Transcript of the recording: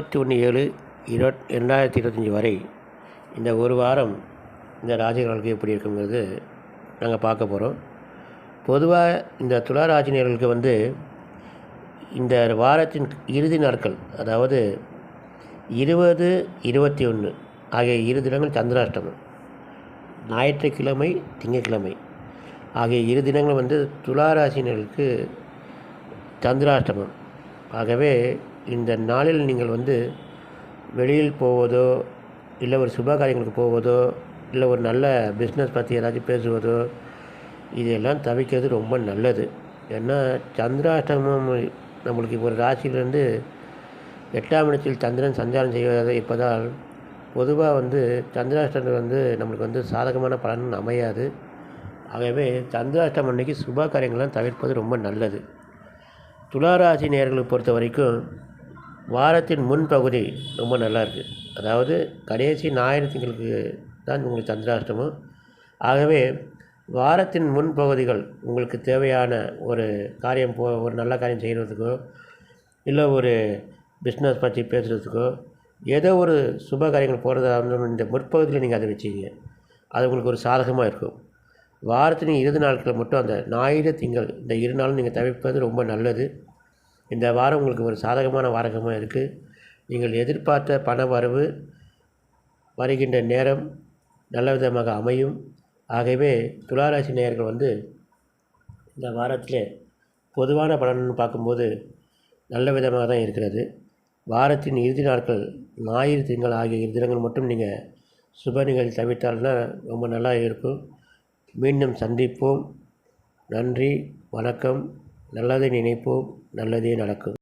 இருபத்தி ஒன்று ஏழு இருபத் ரெண்டாயிரத்தி இருபத்தஞ்சி வரை இந்த ஒரு வாரம் இந்த ராசிகளுக்கு எப்படி இருக்குங்கிறது நாங்கள் பார்க்க போகிறோம். பொதுவாக இந்த துலா ராசினியர்களுக்கு வந்து இந்த வாரத்தின் இறுதி நாட்கள் அதாவது இருபது இருபத்தி ஒன்று ஆகிய இரு தினங்கள் சந்திராஷ்டமம் ஞாயிற்றுக்கிழமை திங்கட்கிழமை ஆகிய இரு தினங்கள் வந்து துளாராசினர்களுக்கு சந்திராஷ்டமம். ஆகவே இந்த நாளில் நீங்கள் வந்து வெளியில் போவதோ இல்லை ஒரு சுப காரியங்களுக்கு போவதோ இல்லை ஒரு நல்ல பிஸ்னஸ் பற்றி ஏதாச்சும் பேசுவதோ இதெல்லாம் தவிர்க்கிறது ரொம்ப நல்லது. ஏன்னா சந்திராஷ்டமம் நம்மளுக்கு இப்போ ஒரு ராசியிலேருந்து எட்டாம் இடத்தில் சந்திரன் சஞ்சாரம் செய்வதாக இருப்பதால் பொதுவாக வந்து சந்திராஷ்டமம் வந்து நம்மளுக்கு வந்து சாதகமான பலன் அமையாது. ஆகவே சந்திராஷ்டமம் அன்னைக்கு சுப காரியங்கள்லாம் தவிர்ப்பது ரொம்ப நல்லது. துளாராசி நேர்களை பொறுத்த வரைக்கும் வாரத்தின் முன்பகுதி ரொம்ப நல்லா இருக்குது அதாவது கடைசி ஞாயிறு திங்களுக்கு தான் உங்களுக்கு சந்திராஷ்டமம். ஆகவே வாரத்தின் முன்பகுதிகள் உங்களுக்கு தேவையான ஒரு காரியம் போ ஒரு நல்ல காரியம் செய்கிறதுக்கோ இல்லை ஒரு பிஸ்னஸ் பற்றி பேசுகிறதுக்கோ ஏதோ ஒரு சுப காரியங்கள் போகிறதா இருந்தாலும் இந்த முற்பகுதியில் நீங்கள் அதை வச்சிங்க அது உங்களுக்கு ஒரு சாதகமாக இருக்கும். வாரத்தின் இறுதி நாட்களில் மட்டும் அந்த ஞாயிறு திங்கள் இந்த இரு நாளும் நீங்கள் தவிர்ப்பது ரொம்ப நல்லது. இந்த வாரம் உங்களுக்கு ஒரு சாதகமான வாரகமாக இருக்குது நீங்கள் எதிர்பார்த்த பண வரவு வருகின்ற நேரம் நல்ல விதமாக அமையும். ஆகவே துளாராசி நேயர்கள் வந்து இந்த வாரத்தில் பொதுவான பலன்னு பார்க்கும்போது நல்ல விதமாக தான் இருக்கிறது. வாரத்தின் இறுதி நாட்கள் ஞாயிறு திங்கள் ஆகிய இரு தினங்கள் மட்டும் நீங்கள் சுப நிகழ்ச்சி தவிர்த்தால்னா ரொம்ப நல்லா இருக்கும். மீண்டும் சந்திப்போம். நன்றி வணக்கம். நல்லதை நினைப்போம் நல்லதே நடக்கும்.